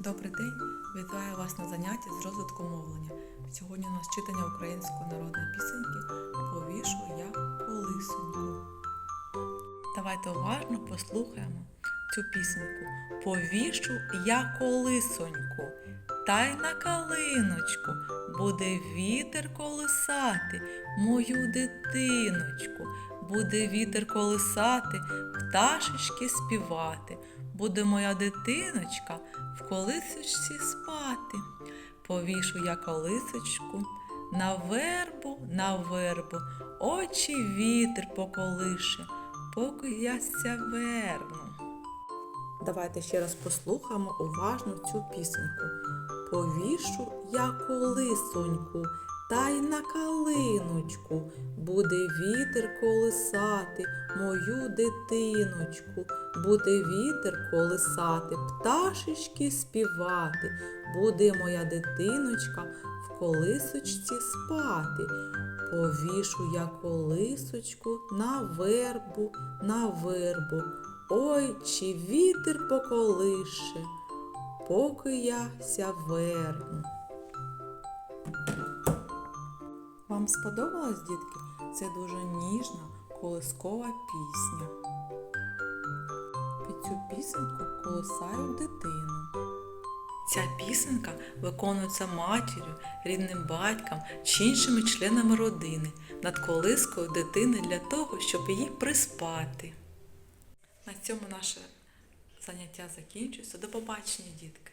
Добрий день! Вітаю вас на занятті з розвитку мовлення. Сьогодні у нас читання української народної пісеньки Повішу я колисоньку. Давайте уважно послухаємо цю пісеньку. Повішу я колисоньку, та й на калиночку буде вітер колисати мою дитиночку. Буде вітер колисати, пташечки співати. Буде моя дитиночка в колисочці спати. Повішу я колисочку на вербу, на вербу, очі вітер поколише, поки я ся верну. Давайте ще раз послухаємо уважно цю пісеньку. Повішу я колисоньку, та й на калиночку буде вітер колисати мою дитиночку, буде вітер колисати, пташечки співати, буде моя дитиночка в колисочці спати. Повішу я колисочку на вербу, на вербу. Ой, чи вітер поколише, поки я ся верну. Вам сподобалось, дітки? Це дуже ніжна колискова пісня. Під цю пісеньку колисають дитину. Ця пісенька виконується матір'ю, рідним батьком чи іншими членами родини над колискою дитини для того, щоб її приспати. На цьому наше заняття закінчується. До побачення, дітки!